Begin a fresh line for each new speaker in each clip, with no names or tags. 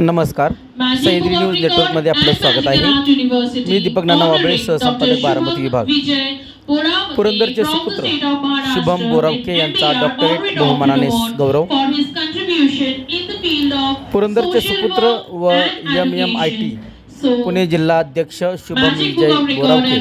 नमस्कार.
सैद्री
न्यूज नेटवर्कमध्ये आपलं स्वागत आहे. मी दीपक नाना
नानावाबळे
सहसंपादक बारामती विभाग. पुरंदरचे सुपुत्र शुभम बोरावके यांचा डॉक्टरेट बहुमानाने गौरव. पुरंदरचे सुपुत्र व M M I T Pune जिल्हाध्यक्ष शुभम विजय बोरावके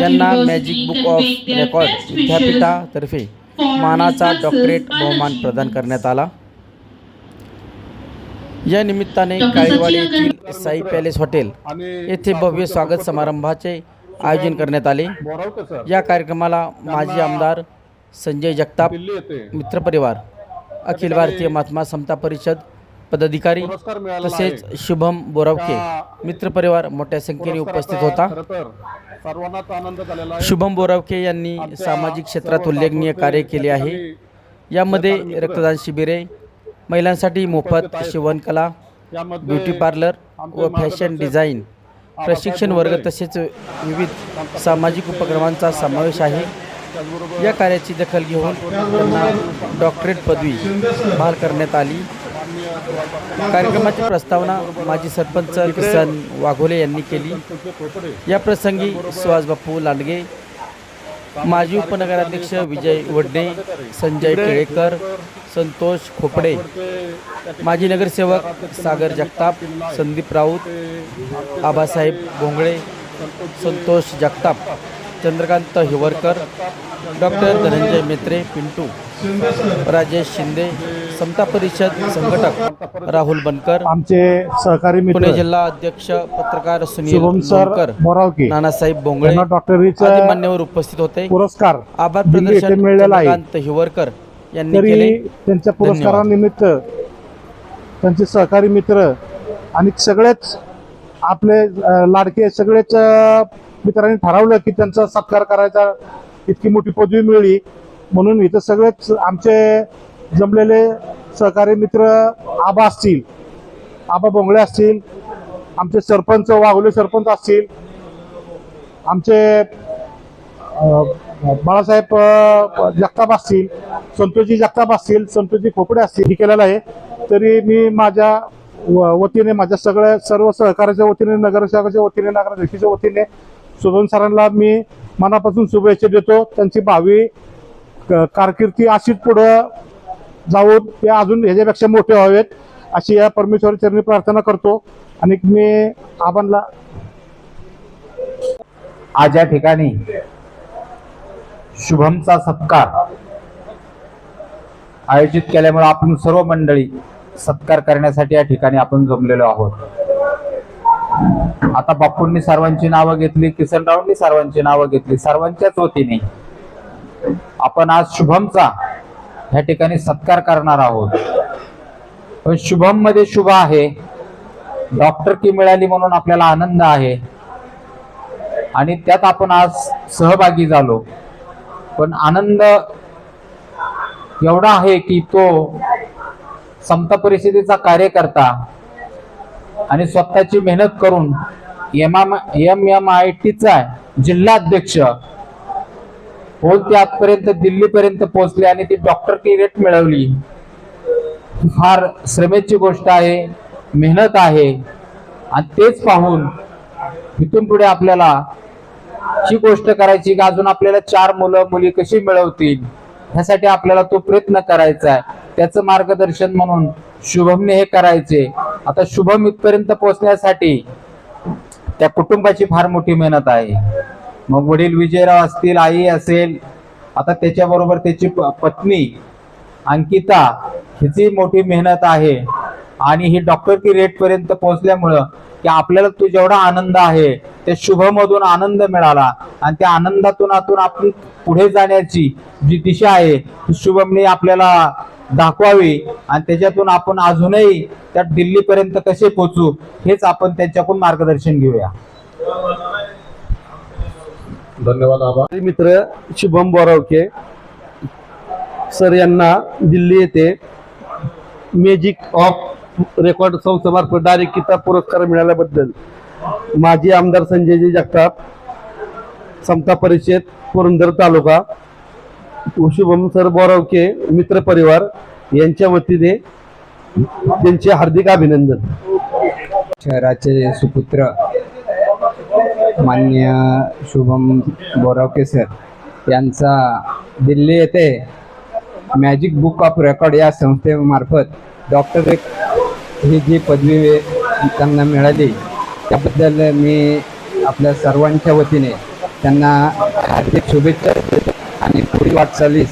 यांना मॅजिक बुक ऑफ रेकॉर्ड विद्यापीठातर्फे मानाचा डॉक्टरेट बहुमान प्रदान करण्यात आला. या निमित्ताने काळेवाडी येथील साई पॅलेस हॉटेल येथे भव्य स्वागत समारंभाचे आयोजन करण्यात आले या कार्यक्रमाला माजी आमदार संजय जगताप मित्रपरिवार अखिल भारतीय महात्मा समता परिषद पदाधिकारी तसेच. शुभम बोरावके मित्रपरिवार मोठ्या संख्येने उपस्थित होता शुभम बोरावके यांनी सामाजिक क्षेत्रात उल्लेखनीय कार्य केले आहे यामध्ये रक्तदान शिबिरे महिलांसाठी मोफत. शिवणकला ब्युटी पार्लर व फॅशन डिझाईन प्रशिक्षण वर्ग तसेच विविध सामाजिक उपक्रमांचा समावेश आहे. या कार्याची दखल घेऊन त्यांना डॉक्टरेट पदवी बहाल करण्यात आली. कार्यक्रमाची प्रस्तावना माजी सरपंच किसन वाघोले यांनी केली. या प्रसंगी सुहास बापू लांडगे माजी उपनगराध्यक्ष विजय वड्डे संजय केळेकर संतोष खोपडे माजी नगरसेवक सागर जगताप संदीप राऊत आबासाहेब भोंगळे संतोष जगताप चंद्रकांत हिवरकर डॉक्टर धनंजय मेत्रे पिंटू राजेश शिंदे समता परिषद संघटक राहुल बनकर
आमचे सहकारी
पुणे
मित्र
जिल्हा अध्यक्ष पत्रकार सुनील
शुभम सर
लोणकर
बोरावके
नानासाहेब आदी
डॉक्टरीचा
मान्यवर उपस्थित होते.
पुरस्कार
आभार प्रदर्शन
मिळालेला आहे.
चंद्रकांत हिवरकर यांनी केले.
त्यांच्या पुरस्कारानिमित्त त्यांचे सहकारी मित्र आणि सगळेच आपले लाडके सगळेच मित्रांनी ठरवलं की त्यांचा सत्कार करायचा इतकी मोठी पदवी मिळाली. म्हणून इथं सगळेच आमचे जमलेले सहकारी मित्र आबा असतील आबा बोंगळे असतील आमचे सरपंच वाघोले सरपंच असतील आमचे बाळासाहेब जगताप असतील संतोषजी जगताप असतील संतोषजी खोपडे असतील हे केलेलं आहे. तरी मी माझ्या व- वतीने माझ्या सगळ्या सर्व सहकार्याच्या वतीने नगरसेवकाच्या वतीने नगराध्यक्षाच्या वतीने सुधन सरांना मी मनापासून शुभेच्छा देतो. त्यांची भावी क- कारकिर्दी अशीच पुढं जाऊन ते अजून ह्याच्यापेक्षा मोठे व्हावेत अशी या परमेश्वरी चरणी प्रार्थना करतो. आणि मी आबांना
आज या ठिकाणी शुभमचा सत्कार आयोजित केल्यामुळे आपण सर्व मंडळी सत्कार करण्यासाठी या ठिकाणी आपण जमलेलो आहोत. आता बापूंनी सर्वांची नावं घेतली किसनरावांनी सर्वांची नावं घेतली सर्वांच्याच वतीने आपण आज शुभमचा या ठिकाणी सत्कार करणार आहोत. पण शुभममध्ये शुभ आहे. डॉक्टर की मिळाली म्हणून आपल्याला आनंद आहे. आणि त्यात आपण आज सहभागी झालो. पण आनंद एवढा आहे की तो समता परिषदेचा कार्यकर्ता आणि स्वतःची मेहनत करून एम एम एम आय टीचा जिल्हा अध्यक्ष होऊन ते आजपर्यंत दिल्लीपर्यंत पोहोचले आणि ती डॉक्टर की रेट मिळवली. फार श्रमेची गोष्ट आहे मेहनत आहे. आणि तेच पाहून इथून पुढे आपल्याला ही गोष्ट करायची की अजून आपल्याला चार मुलं मुली कशी मिळवतील? ह्यासाठी आपल्याला तो प्रयत्न करायचा आहे. त्याचं मार्गदर्शन म्हणून शुभमने हे करायचे. आता शुभम इथपर्यंत पोहोचण्यासाठी त्या कुटुंबाची फार मोठी मेहनत आहे. मग वडील विजयराव असतील आई असेल आता त्याच्याबरोबर त्याची पत्नी अंकिता हिची मोठी मेहनत आहे. आणि ही डॉक्टर की रेट पर्यंत पोहोचल्यामुळं की आपल्याला तो जेवढा आनंद आहे त्या शुभमधून आनंद मिळाला. आणि त्या आनंदातून आतून आपली पुढे जाण्याची जी दिशा आहे ती शुभमने आपल्याला दाखवावी. आणि त्याच्यातून आपण अजूनही त्या दिल्लीपर्यंत कसे पोहोचू हेच आपण त्यांच्याकडून मार्गदर्शन घेऊया.
धन्यवाद आबा
मित्र शुभम बोरावके
सर यांना दिल्ली येथे मॅजिक ऑफ रेकॉर्ड संस्थेमार्फत डायरेक्ट किताब पुरस्कार मिळाल्याबद्दल माजी आमदार संजयजी जगताप समता परिषद पुरंदर तालुका शुभम सर बोरावके मित्र परिवार यांच्या वतीने त्यांचे हार्दिक अभिनंदन.
शहराचे सुपुत्र मान्य शुभम बोरावके सर यांचा दिल्ली येथे मॅजिक बुक ऑफ रेकॉर्ड या संस्थेमार्फत डॉक्टरेट ही जी पदवी त्यांना मिळाली त्याबद्दल मी आपल्या सर्वांच्या वतीने त्यांना हार्दिक शुभेच्छा देतो आणि पुढील वाटचालीस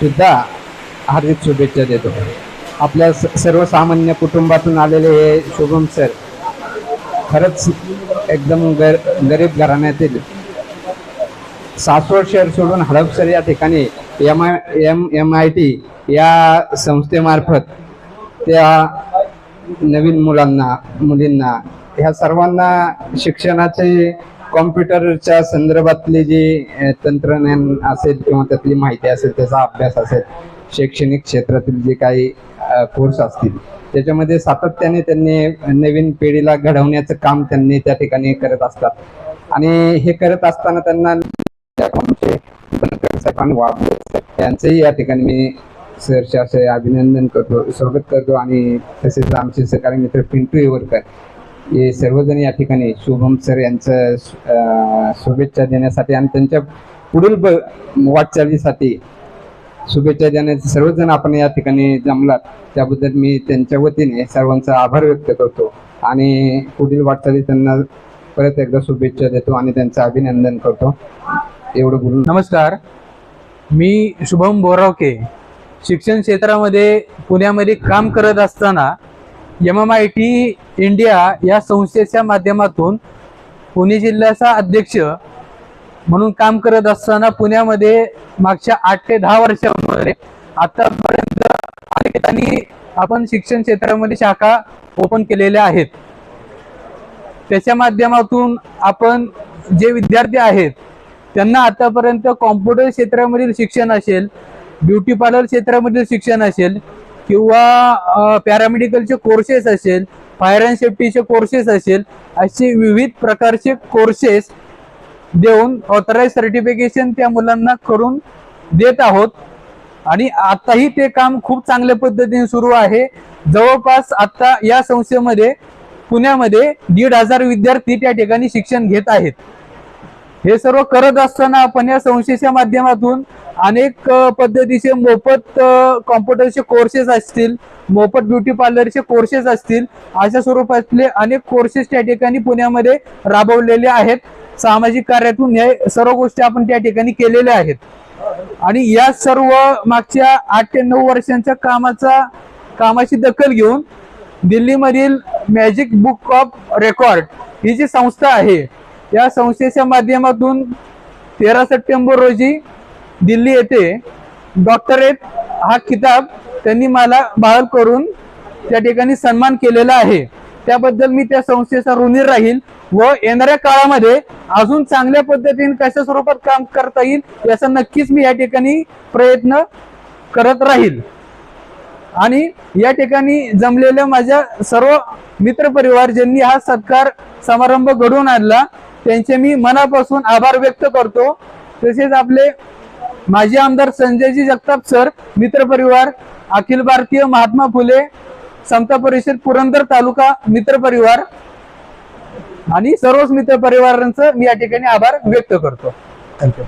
सुद्धा हार्दिक शुभेच्छा देतो. आपल्या स- सर्वसामान्य कुटुंबातून आलेले हे शुभम सर खरंच एकदम गर गरीब घराण्यातील सासवड शहर सोडून हडपसर या ठिकाणी M I M M I T या संस्थेमार्फत त्या नवीन मुलांना मुलींना ह्या सर्वांना शिक्षणाचे कॉम्प्युटरच्या संदर्भातली जी तंत्रज्ञान असेल किंवा त्यातली माहिती असेल त्याचा अभ्यास असेल शैक्षणिक क्षेत्रातील जे काही कोर्स असतील त्याच्यामध्ये सातत्याने त्यांनी नवीन पिढीला घडवण्याचं काम त्यांनी त्या ठिकाणी करत असतात. आणि हे करत असताना त्यांना त्या यांचंही या ठिकाणी मी सरचे असे अभिनंदन करतो स्वागत करतो आणि तसेच आमचे सहकारी मित्र पिंटू येवरकर हे सर्वजण या ठिकाणी शुभम सर यांचं शुभेच्छा देण्यासाठी आणि त्यांच्या पुढील वाटचालीसाठी शुभेच्छा देण्याचे सर्वजण आपण या ठिकाणी जमलात. त्याबद्दल मी त्यांच्या वतीने सर्वांचा आभार व्यक्त करतो आणि पुढील वाटचाली त्यांना परत एकदा शुभेच्छा देतो आणि त्यांचं अभिनंदन करतो. एवढं बोलून.
नमस्कार. मी शुभम बोरावके शिक्षण क्षेत्रामध्ये पुण्यामध्ये काम करत असताना M M I T India या संस्थेच्या माध्यमातून पुणे जिल्ह्याचा अध्यक्ष म्हणून काम करत असताना पुण्यामध्ये मागच्या आठ ते दहा वर्षांमध्ये आतापर्यंत अनेक ठिकाणी आपण शिक्षण क्षेत्रामध्ये शाखा ओपन केलेल्या आहेत. त्याच्या माध्यमातून आपण जे विद्यार्थी आहेत त्यांना आतापर्यंत कॉम्प्युटर क्षेत्रामधील शिक्षण असेल ब्युटी पार्लर क्षेत्रामधील शिक्षण असेल किंवा पॅरामेडिकलचे कोर्सेस असेल फायर अँड सेफ्टीचे कोर्सेस असेल असे विविध प्रकारचे कोर्सेस देऊन ऑथराईज सर्टिफिकेशन त्या मुलांना करून देत आहोत. आणि आताही ते काम खूप चांगल्या पद्धतीने सुरू आहे. जवळपास आता या संस्थेमध्ये पुण्यामध्ये दीड हजार विद्यार्थी त्या ठिकाणी शिक्षण घेत आहेत. हे सर्व करत असताना आपण या संस्थेच्या माध्यमातून अनेक पद्धतीचे मोफत कॉम्प्युटरचे कोर्सेस असतील मोफत ब्युटी पार्लरचे कोर्सेस असतील अशा स्वरूपातले अनेक कोर्सेस त्या ठिकाणी पुण्यामध्ये राबवलेले आहेत. सामाजिक कार्यातून हे सर्व गोष्टी आपण त्या ठिकाणी केलेल्या आहेत. आणि या सर्व मागच्या आठ ते नऊ वर्षांच्या कामाचा कामाची दखल घेऊन दिल्लीमधील मॅजिक बुक ऑफ रेकॉर्ड ही जी संस्था आहे या संस्थेच्या माध्यमातून तेरा सप्टेंबर रोजी दिल्ली येथे डॉक्टरेट हा किताब त्यांनी मला बहाल करून त्या ठिकाणी सन्मान केलेला आहे. त्याबद्दल मी त्या संस्थेचा ऋणी राहील. व येणाऱ्या काळामध्ये अजून चांगल्या पद्धतीने कशा स्वरूपात काम करता येईल याचा नक्कीच मी या ठिकाणी प्रयत्न करत राहील. आणि या ठिकाणी जमलेल्या माझ्या सर्व मित्रपरिवार ज्यांनी हा सत्कार समारंभ घडवून आणला. त्यांचे मी मनापासून आभार व्यक्त करतो. तसेच आपले माजी आमदार संजयजी जगताप सर मित्रपरिवार अखिल भारतीय महात्मा फुले समता परिषद पुरंदर तालुका मित्रपरिवार आणि सर्वच मित्र परिवारांचं मी या ठिकाणी आभार व्यक्त करतो. थँक्यू